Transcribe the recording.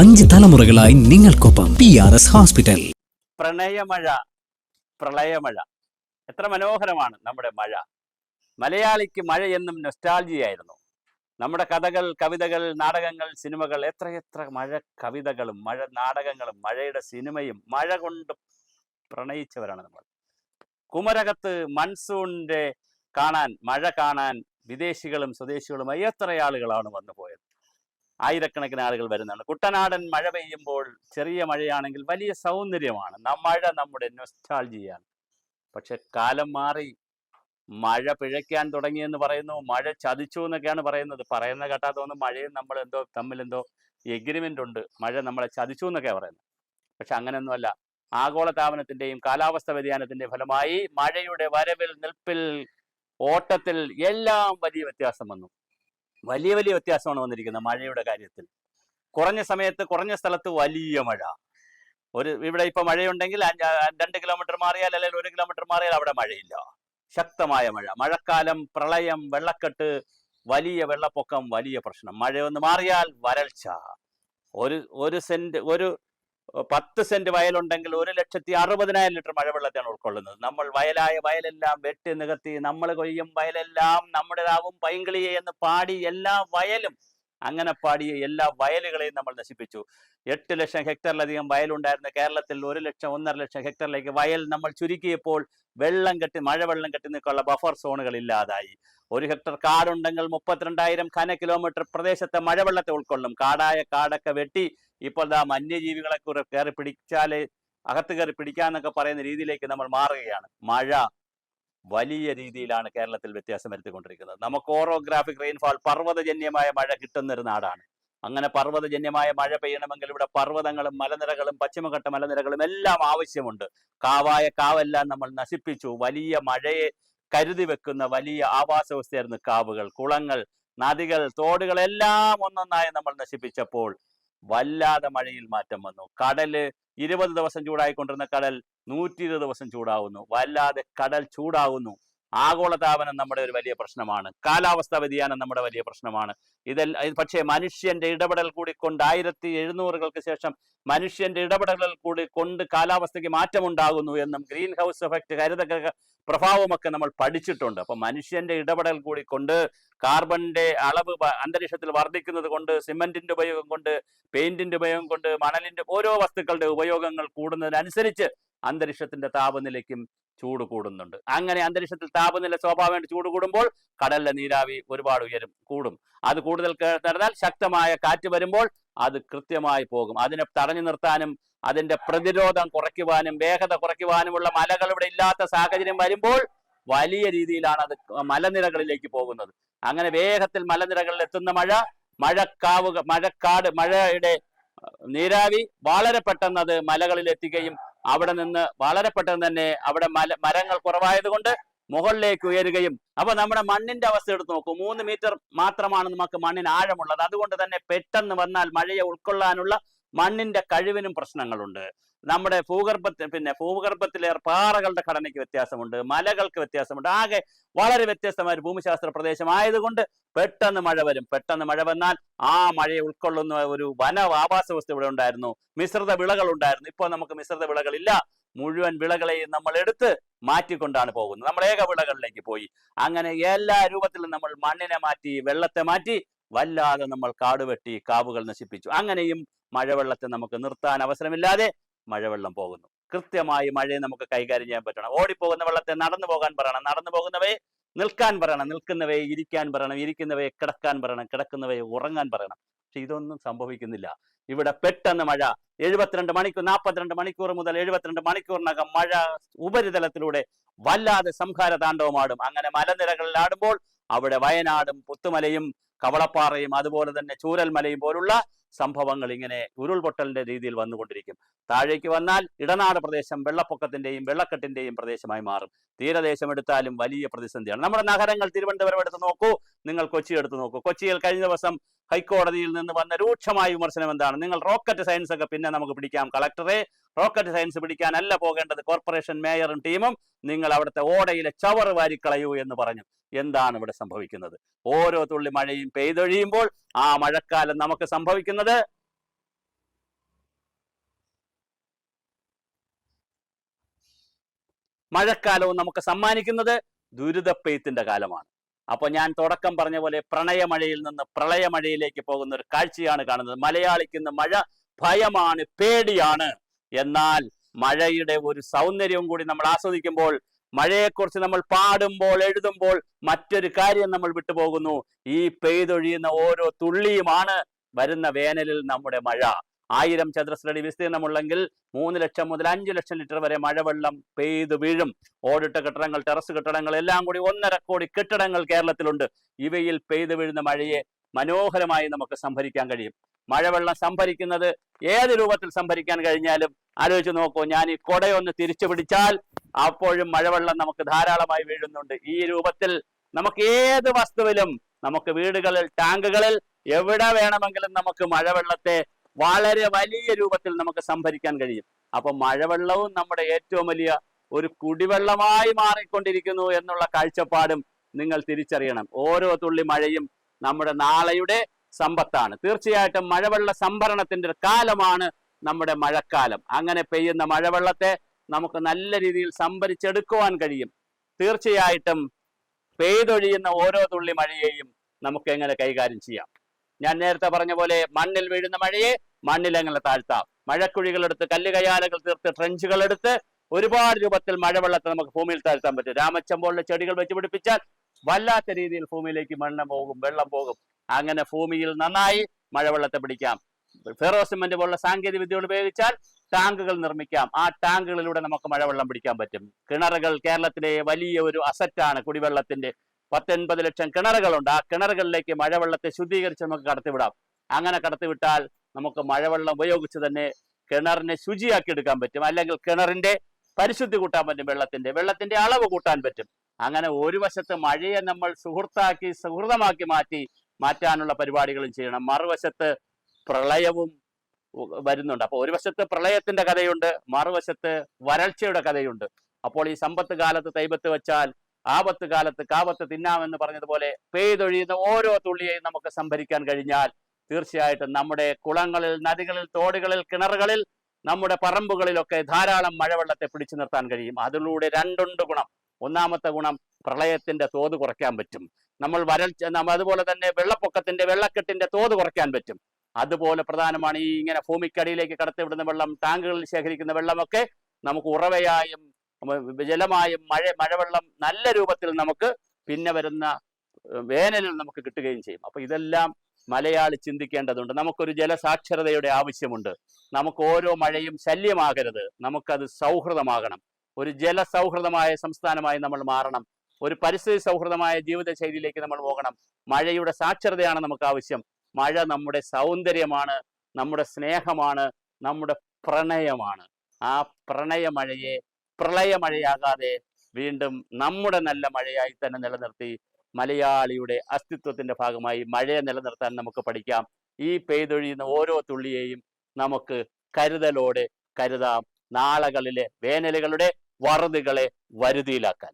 അഞ്ച് തലമുറകളായി നിങ്ങൾക്കൊപ്പം പി ആർ എസ് ഹോസ്പിറ്റൽ പ്രണയമഴ പ്രളയമഴ. എത്ര മനോഹരമാണ് നമ്മുടെ മഴ. മലയാളിക്ക് മഴ എന്നും നൊസ്റ്റാൾജിയായിരുന്നു നമ്മുടെ കഥകൾ കവിതകൾ നാടകങ്ങൾ സിനിമകൾ എത്രയെത്ര മഴ കവിതകളും മഴ നാടകങ്ങളും മഴയുടെ സിനിമയും മഴ കൊണ്ട് പ്രണയിച്ചവരാണ് നമ്മൾ. കുമരകത്ത് മൺസൂണിന്റെ കാണാൻ മഴ കാണാൻ വിദേശികളും സ്വദേശികളുമായി എത്ര ആളുകളാണ് വന്നു പോയത്? ആയിരക്കണക്കിന് ആളുകൾ വരുന്നതാണ്. കുട്ടനാടൻ മഴ പെയ്യുമ്പോൾ ചെറിയ മഴയാണെങ്കിൽ വലിയ സൗന്ദര്യമാണ്. മഴ നമ്മുടെ നൊസ്റ്റാൾജിയാണ് പക്ഷെ കാലം മാറി മഴ പിഴയ്ക്കാൻ തുടങ്ങിയെന്ന് പറയുന്നു മഴ ചതിച്ചു എന്നൊക്കെയാണ് പറയുന്നത്. പറയുന്ന കേട്ടാ തോന്നുന്നു മഴയും നമ്മൾ എന്തോ തമ്മിൽ എന്തോ എഗ്രിമെന്റ് ഉണ്ട്. മഴ നമ്മളെ ചതിച്ചു എന്നൊക്കെയാണ് പറയുന്നത്. പക്ഷെ അങ്ങനെയൊന്നുമല്ല. ആഗോളതാപനത്തിന്റെയും കാലാവസ്ഥ വ്യതിയാനത്തിന്റെയും ഫലമായി മഴയുടെ വരവിൽ നിൽപ്പിൽ ഓട്ടത്തിൽ എല്ലാം വലിയ വ്യത്യാസം വന്നു. വലിയ വലിയ വ്യത്യാസമാണ് വന്നിരിക്കുന്നത് മഴയുടെ കാര്യത്തിൽ. കുറഞ്ഞ സമയത്ത് കുറഞ്ഞ സ്ഥലത്ത് വലിയ മഴ. ഒരു ഇവിടെ ഇപ്പൊ മഴയുണ്ടെങ്കിൽ രണ്ട് കിലോമീറ്റർ മാറിയാൽ അല്ലെങ്കിൽ ഒരു കിലോമീറ്റർ മാറിയാൽ അവിടെ മഴയില്ല. ശക്തമായ മഴ. മഴക്കാലം പ്രളയം വെള്ളക്കെട്ട് വലിയ വെള്ളപ്പൊക്കം വലിയ പ്രശ്നം. മഴ ഒന്ന് മാറിയാൽ വരൾച്ച. ഒരു ഒരു സെന്റ് ഒരു പത്ത് സെന്റ് വയലുണ്ടെങ്കിൽ ഒരു ലക്ഷത്തി അറുപതിനായിരം ലിറ്റർ മഴവെള്ളത്തെയാണ് ഉൾക്കൊള്ളുന്നത്. നമ്മൾ വയലായ വയലെല്ലാം വെട്ടി നികത്തി നമ്മൾ കൊയ്യും വയലെല്ലാം നമ്മുടേതാവും പൈങ്കിളിയെ എന്ന് പാടി എല്ലാ വയലും അങ്ങനെ പാടിയ എല്ലാ വയലുകളെയും നമ്മൾ നശിപ്പിച്ചു. എട്ട് ലക്ഷം ഹെക്ടറിലധികം വയലുണ്ടായിരുന്ന കേരളത്തിൽ ഒരു ലക്ഷം ഒന്നര ലക്ഷം ഹെക്ടറിലേക്ക് വയൽ നമ്മൾ ചുരുക്കിയപ്പോൾ വെള്ളം കെട്ടി മഴവെള്ളം കെട്ടി നിൽക്കാനുള്ള ബഫർ സോണുകൾ ഇല്ലാതായി. ഒരു ഹെക്ടർ കാടുണ്ടെങ്കിൽ മുപ്പത്തിരണ്ടായിരം ഘന കിലോമീറ്റർ പ്രദേശത്തെ മഴവെള്ളത്തെ ഉൾക്കൊള്ളും. കാടായ കാടൊക്കെ വെട്ടി ഇപ്പോൾ ദാ വന്യജീവികളെ കുറെ കയറി പിടിച്ചാലേ അകത്ത് കയറി പിടിക്കാന്നൊക്കെ പറയുന്ന രീതിയിലേക്ക് നമ്മൾ മാറുകയാണ്. മഴ വലിയ രീതിയിലാണ് കേരളത്തിൽ വ്യത്യാസം വരുത്തിക്കൊണ്ടിരിക്കുന്നത്. നമുക്ക് ഓറോഗ്രാഫിക് റെയിൻഫാൾ പർവതജന്യമായ മഴ കിട്ടുന്ന ഒരു നാടാണ്. അങ്ങനെ പർവതജന്യമായ മഴ പെയ്യണമെങ്കിൽ ഇവിടെ പർവതങ്ങളും മലനിരകളും പശ്ചിമഘട്ട മലനിരകളും എല്ലാം ആവശ്യമുണ്ട്. കാവായ കാവെല്ലാം നമ്മൾ നശിപ്പിച്ചു. വലിയ മഴയെ കരുതി വെക്കുന്ന വലിയ ആവാസ വ്യവസ്ഥയായിരുന്നു കാവുകൾ. കുളങ്ങൾ നദികൾ തോടുകൾ എല്ലാം ഒന്നൊന്നായി നമ്മൾ നശിപ്പിച്ചപ്പോൾ വല്ലാതെ മഴയിൽ മാറ്റം വന്നു. കടൽ ഇരുപത് ദിവസം ചൂടായിക്കൊണ്ടിരുന്ന കടൽ നൂറ്റി ഇരുപത് ദിവസം ചൂടാവുന്നു. വല്ലാതെ കടൽ ചൂടാവുന്നു. ആഗോളതാപനം നമ്മുടെ ഒരു വലിയ പ്രശ്നമാണ്. കാലാവസ്ഥാ വ്യതിയാനം നമ്മുടെ വലിയ പ്രശ്നമാണ്. ഇതെല്ലാം ഇത് പക്ഷേ മനുഷ്യന്റെ ഇടപെടൽ കൂടി കൊണ്ട് ആയിരത്തി എഴുന്നൂറുകൾക്ക് ശേഷം മനുഷ്യന്റെ ഇടപെടലുകൾ കൂടി കൊണ്ട് കാലാവസ്ഥയ്ക്ക് മാറ്റമുണ്ടാകുന്നു എന്നും ഗ്രീൻ ഹൗസ് എഫക്റ്റ് ഹരിതക പ്രഭാവമൊക്കെ നമ്മൾ പഠിച്ചിട്ടുണ്ട്. അപ്പൊ മനുഷ്യന്റെ ഇടപെടൽ കൂടി കൊണ്ട് കാർബണിന്റെ അളവ് അന്തരീക്ഷത്തിൽ വർദ്ധിക്കുന്നത് കൊണ്ട് സിമെന്റിന്റെ ഉപയോഗം കൊണ്ട് പെയിന്റിന്റെ ഉപയോഗം കൊണ്ട് മണലിന്റെ ഓരോ വസ്തുക്കളുടെ ഉപയോഗങ്ങൾ കൂടുന്നതിനനുസരിച്ച് അന്തരീക്ഷത്തിന്റെ താപനിലയ്ക്കും ചൂട് കൂടുന്നുണ്ട്. അങ്ങനെ അന്തരീക്ഷത്തിൽ താപനില സ്വാഭാവികമായിട്ട് ചൂട് കൂടുമ്പോൾ കടലിലെ നീരാവി ഒരുപാട് ഉയരും കൂടും. അത് കൂടുതൽ നടന്നാൽ ശക്തമായ കാറ്റ് വരുമ്പോൾ അത് കൃത്യമായി പോകും. അതിനെ തടഞ്ഞു നിർത്താനും അതിന്റെ പ്രതിരോധം കുറയ്ക്കുവാനും വേഗത കുറയ്ക്കുവാനുമുള്ള മലകൾ ഇവിടെ ഇല്ലാത്ത സാഹചര്യം വരുമ്പോൾ വലിയ രീതിയിലാണ് അത് മലനിരകളിലേക്ക് പോകുന്നത്. അങ്ങനെ വേഗത്തിൽ മലനിരകളിൽ എത്തുന്ന മഴ മഴക്കാവുക മഴക്കാട് മഴയുടെ നീരാവി വളരെ പെട്ടെന്ന് അത് മലകളിൽ എത്തുകയും അവിടെ നിന്ന് വളരെ പെട്ടെന്ന് തന്നെ അവിടെ മല മരങ്ങൾ കുറവായതുകൊണ്ട് മുകളിലേക്ക് ഉയരുകയും. അപ്പൊ നമ്മുടെ മണ്ണിന്റെ അവസ്ഥ എടുത്ത് നോക്കൂ. മൂന്ന് മീറ്റർ മാത്രമാണ് നമുക്ക് മണ്ണിന് ആഴമുള്ളത്. അതുകൊണ്ട് തന്നെ പെട്ടെന്ന് വന്നാൽ മഴയെ ഉൾക്കൊള്ളാനുള്ള മണ്ണിന്റെ കഴിവിനും പ്രശ്നങ്ങളുണ്ട്. നമ്മുടെ ഭൂഗർഭത്തിൽ പിന്നെ ഭൂഗർഭത്തിലെ പാറകളുടെ ഘടനയ്ക്ക് വ്യത്യാസമുണ്ട്. മലകൾക്ക് വ്യത്യാസമുണ്ട്. ആകെ വളരെ വ്യത്യസ്തമായ ഒരു ഭൂമിശാസ്ത്ര പ്രദേശമായതുകൊണ്ട് പെട്ടെന്ന് മഴ വരും. പെട്ടെന്ന് മഴ വന്നാൽ ആ മഴയെ ഉൾക്കൊള്ളുന്ന ഒരു വന ആവാസ വ്യവസ്ഥ ഇവിടെ ഉണ്ടായിരുന്നു. മിശ്രിത വിളകൾ ഉണ്ടായിരുന്നു. ഇപ്പോൾ നമുക്ക് മിശ്രിത വിളകളില്ല. മുഴുവൻ വിളകളെയും നമ്മൾ എടുത്ത് മാറ്റിക്കൊണ്ടാണ് പോകുന്നത്. നമ്മൾ ഏക വിളകളിലേക്ക് പോയി. അങ്ങനെ എല്ലാ രൂപത്തിലും നമ്മൾ മണ്ണിനെ മാറ്റി വെള്ളത്തെ മാറ്റി വല്ലാതെ നമ്മൾ കാടുവെട്ടി കാവുകൾ നശിപ്പിച്ചു. അങ്ങനെയും മഴവെള്ളത്തെ നമുക്ക് നിർത്താൻ അവസരമില്ലാതെ മഴവെള്ളം പോകുന്നു. കൃത്യമായി മഴയെ നമുക്ക് കൈകാര്യം ചെയ്യാൻ പറ്റണം. ഓടിപ്പോകുന്ന വെള്ളത്തെ നടന്നു പോകാൻ പറയണം. നടന്നു പോകുന്നവയെ നിൽക്കാൻ പറയണം. നിൽക്കുന്നവയെ ഇരിക്കാൻ പറയണം. ഇരിക്കുന്നവയെ കിടക്കാൻ പറയണം. കിടക്കുന്നവയെ ഉറങ്ങാൻ പറയണം. പക്ഷെ ഇതൊന്നും സംഭവിക്കുന്നില്ല. ഇവിടെ പെട്ടെന്ന് മഴ. എഴുപത്തിരണ്ട് മണിക്കൂർ നാൽപ്പത്തിരണ്ട് മണിക്കൂർ മുതൽ എഴുപത്തിരണ്ട് മണിക്കൂറിനകം മഴ ഉപരിതലത്തിലൂടെ വല്ലാതെ സംഹാര താണ്ഡവമാടും അങ്ങനെ മലനിരകളിൽ ആടുമ്പോൾ അവിടെ വയനാടും പുത്തുമലയും കവളപ്പാറയും അതുപോലെ തന്നെ ചൂരൽമലയും പോലുള്ള സംഭവങ്ങൾ ഇങ്ങനെ ഉരുൾപൊട്ടലിന്റെ രീതിയിൽ വന്നുകൊണ്ടിരിക്കും. താഴേക്ക് വന്നാൽ ഇടനാട് പ്രദേശം വെള്ളപ്പൊക്കത്തിന്റെയും വെള്ളക്കെട്ടിന്റെയും പ്രദേശമായി മാറും. തീരദേശം എടുത്താലും വലിയ പ്രതിസന്ധിയാണ്. നമ്മുടെ നഗരങ്ങൾ തിരുവനന്തപുരം എടുത്ത് നോക്കൂ. നിങ്ങൾ കൊച്ചി എടുത്ത് നോക്കൂ. കൊച്ചിയിൽ കഴിഞ്ഞ ദിവസം ഹൈക്കോടതിയിൽ നിന്ന് വന്ന രൂക്ഷമായ വിമർശനം എന്താണ്? നിങ്ങൾ റോക്കറ്റ് സയൻസ് ഒക്കെ പിന്നെ നമുക്ക് പിടിക്കാം കളക്ടറെ. റോക്കറ്റ് സയൻസ് പിടിക്കാനല്ല പോകേണ്ടത്. കോർപ്പറേഷൻ മേയറും ടീമും നിങ്ങൾ അവിടുത്തെ ഓടയിലെ ചവർ വാരിക്കളയൂ എന്ന് പറഞ്ഞു. എന്താണ് ഇവിടെ സംഭവിക്കുന്നത്? ഓരോ തുള്ളി മഴയും പെയ്തൊഴിയുമ്പോൾ ആ മഴക്കാലം നമുക്ക് സംഭവിക്കുന്നത് മഴക്കാലവും നമുക്ക് സമ്മാനിക്കുന്നത് ദുരിതപ്പെയ്ത്തിന്റെ കാലമാണ്. അപ്പൊ ഞാൻ തുടക്കം പറഞ്ഞ പോലെ പ്രണയമഴയിൽ നിന്ന് പ്രളയമഴയിലേക്ക് പോകുന്ന ഒരു കാഴ്ചയാണ് കാണുന്നത്. മലയാളിക്ക് ഇന്ന് മഴ ഭയമാണ് പേടിയാണ്. എന്നാൽ മഴയുടെ ഒരു സൗന്ദര്യവും കൂടി നമ്മൾ ആസ്വദിക്കുമ്പോൾ മഴയെക്കുറിച്ച് നമ്മൾ പാടുമ്പോൾ എഴുതുമ്പോൾ മറ്റൊരു കാര്യം നമ്മൾ വിട്ടുപോകുന്നു. ഈ പെയ്തൊഴിയുന്ന ഓരോ തുള്ളിയുമാണ് വരുന്ന വേനലിൽ നമ്മുടെ മഴ. ആയിരം ചതുരശ്രടി വിസ്തീർണമുള്ളെങ്കിൽ മൂന്ന് ലക്ഷം മുതൽ അഞ്ചു ലക്ഷം ലിറ്റർ വരെ മഴവെള്ളം പെയ്തു വീഴും. ഓടിട്ട കെട്ടിടങ്ങൾ ടെറസ് കെട്ടിടങ്ങൾ എല്ലാം കൂടി ഒന്നര കോടി കെട്ടിടങ്ങൾ കേരളത്തിലുണ്ട്. ഇവയിൽ പെയ്തു വീഴുന്ന മഴയെ മനോഹരമായി നമുക്ക് സംഭരിക്കാൻ കഴിയും. മഴവെള്ളം സംഭരിക്കുന്നത് ഏത് രൂപത്തിൽ സംഭരിക്കാൻ കഴിഞ്ഞാലും ആലോചിച്ച് നോക്കൂ ഞാൻ ഈ കൊടയൊന്ന് തിരിച്ചു പിടിച്ചാൽ അപ്പോഴും മഴവെള്ളം നമുക്ക് ധാരാളമായി വീഴുന്നുണ്ട്. ഈ രൂപത്തിൽ നമുക്ക് ഏത് വസ്തുവിലും നമുക്ക് വീടുകളിൽ ടാങ്കുകളിൽ എവിടെ വേണമെങ്കിലും നമുക്ക് മഴവെള്ളത്തെ വളരെ വലിയ രൂപത്തിൽ നമുക്ക് സംഭരിക്കാൻ കഴിയും. അപ്പൊ മഴവെള്ളവും നമ്മുടെ ഏറ്റവും വലിയ ഒരു കുടിവെള്ളമായി മാറിക്കൊണ്ടിരിക്കുന്നു എന്നുള്ള കാഴ്ചപ്പാടും നിങ്ങൾ തിരിച്ചറിയണം. ഓരോ തുള്ളി മഴയും നമ്മുടെ നാളെയുടെ സമ്പത്താണ്. തീർച്ചയായിട്ടും മഴവെള്ള സംഭരണത്തിന്റെ കാലമാണ് നമ്മുടെ മഴക്കാലം. അങ്ങനെ പെയ്യുന്ന മഴവെള്ളത്തെ നമുക്ക് നല്ല രീതിയിൽ സംഭരിച്ചെടുക്കുവാൻ കഴിയും. തീർച്ചയായിട്ടും പെയ്തൊഴിയുന്ന ഓരോ തുള്ളി മഴയെയും നമുക്ക് എങ്ങനെ കൈകാര്യം ചെയ്യാം? ഞാൻ നേരത്തെ പറഞ്ഞ പോലെ മണ്ണിൽ വീഴുന്ന മഴയെ മണ്ണിൽ അങ്ങനെ താഴ്ത്താം? മഴക്കുഴികളെടുത്ത് കല്ലുകയാലകൾ തീർത്ത് ട്രെഞ്ചുകൾ എടുത്ത് ഒരുപാട് രൂപത്തിൽ മഴവെള്ളത്തെ നമുക്ക് ഭൂമിയിൽ താഴ്ത്താൻ പറ്റും. രാമച്ചമ്പോളിലെ ചെടികൾ വെച്ച് പിടിപ്പിച്ചാൽ വല്ലാത്ത രീതിയിൽ ഭൂമിയിലേക്ക് മണ്ണ് പോകും വെള്ളം പോകും. അങ്ങനെ ഭൂമിയിൽ നന്നായി മഴവെള്ളത്തെ പിടിക്കാം. ഫെറോ സിമെന്റ് പോലുള്ള സാങ്കേതിക വിദ്യകൾ ഉപയോഗിച്ചാൽ ടാങ്കുകൾ നിർമ്മിക്കാം. ആ ടാങ്കുകളിലൂടെ നമുക്ക് മഴവെള്ളം പിടിക്കാൻ പറ്റും. കിണറുകൾ കേരളത്തിലെ വലിയ ഒരു അസറ്റാണ് കുടിവെള്ളത്തിന്റെ പത്തൊൻപത് ലക്ഷം കിണറുകളുണ്ട്. ആ കിണറുകളിലേക്ക് മഴവെള്ളത്തെ ശുദ്ധീകരിച്ച് നമുക്ക് കടത്തിവിടാം. അങ്ങനെ കടത്തിവിട്ടാൽ നമുക്ക് മഴവെള്ളം ഉപയോഗിച്ച് തന്നെ കിണറിനെ ശുചിയാക്കി എടുക്കാൻ പറ്റും. അല്ലെങ്കിൽ കിണറിന്റെ പരിശുദ്ധി കൂട്ടാൻ പറ്റും വെള്ളത്തിന്റെ വെള്ളത്തിന്റെ അളവ് കൂട്ടാൻ പറ്റും. അങ്ങനെ ഒരു വശത്ത് മഴയെ നമ്മൾ സുഹൃത്താക്കി സുഹൃതമാക്കി മാറ്റി മാറ്റാനുള്ള പരിപാടികളും ചെയ്യണം. മറുവശത്ത് പ്രളയവും വരുന്നുണ്ട്. അപ്പോൾ ഒരു വശത്ത് പ്രളയത്തിന്റെ കഥയുണ്ട് മറുവശത്ത് വരൾച്ചയുടെ കഥയുണ്ട്. അപ്പോൾ ഈ സമ്പത്ത് കാലത്ത് തൈബത്ത് വെച്ചാൽ ആപത്ത് കാലത്ത് കാപത്ത് തിന്നാമെന്ന് പറഞ്ഞതുപോലെ പെയ്തൊഴിയുന്ന ഓരോ തുള്ളിയെയും നമുക്ക് സംഭരിക്കാൻ കഴിഞ്ഞാൽ തീർച്ചയായിട്ടും നമ്മുടെ കുളങ്ങളിൽ നദികളിൽ തോടുകളിൽ കിണറുകളിൽ നമ്മുടെ പറമ്പുകളിലൊക്കെ ധാരാളം മഴവെള്ളത്തെ പിടിച്ചു നിർത്താൻ കഴിയും. അതിലൂടെ രണ്ടുണ്ട് ഗുണം. ഒന്നാമത്തെ ഗുണം പ്രളയത്തിന്റെ തോത് കുറയ്ക്കാൻ പറ്റും. നമ്മൾ വരൾച്ച അതുപോലെ തന്നെ വെള്ളപ്പൊക്കത്തിന്റെ വെള്ളക്കെട്ടിന്റെ തോത് കുറയ്ക്കാൻ പറ്റും. അതുപോലെ പ്രധാനമാണ് ഈ ഇങ്ങനെ ഭൂമിക്കടിയിലേക്ക് കടത്തിവിടുന്ന വെള്ളം ടാങ്കുകളിൽ ശേഖരിക്കുന്ന വെള്ളമൊക്കെ നമുക്ക് ഉറവയായും ജലമായും മഴ മഴവെള്ളം നല്ല രൂപത്തിൽ നമുക്ക് പിന്നെ വരുന്ന വേനലിൽ നമുക്ക് കിട്ടുകയും ചെയ്യും. അപ്പൊ ഇതെല്ലാം മലയാളി ചിന്തിക്കേണ്ടതുണ്ട്. നമുക്കൊരു ജലസാക്ഷരതയുടെ ആവശ്യമുണ്ട്. നമുക്ക് ഓരോ മഴയും ശല്യമാകരുത്. നമുക്കത് സൗഹൃദമാകണം. ഒരു ജലസൗഹൃദമായ സംസ്ഥാനമായി നമ്മൾ മാറണം. ഒരു പരിസ്ഥിതി സൗഹൃദമായ ജീവിതശൈലിയിലേക്ക് നമ്മൾ പോകണം. മഴയുടെ സാക്ഷരതയാണ് നമുക്ക് ആവശ്യം. മഴ നമ്മുടെ സൗന്ദര്യമാണ് നമ്മുടെ സ്നേഹമാണ് നമ്മുടെ പ്രണയമാണ്. ആ പ്രണയമഴയെ പ്രളയമഴയാകാതെ വീണ്ടും നമ്മുടെ നല്ല മഴയായി തന്നെ നിലനിർത്തി മലയാളിയുടെ അസ്തിത്വത്തിന്റെ ഭാഗമായി മഴയെ നിലനിർത്താൻ നമുക്ക് പഠിക്കാം. ഈ പെയ്തൊഴിയുന്ന ഓരോ തുള്ളിയെയും നമുക്ക് കരുതലോടെ കരുതാം. നാളകളിലെ വേനലുകളുടെ വറുതികളെ വരുതിയിലാക്കാൻ.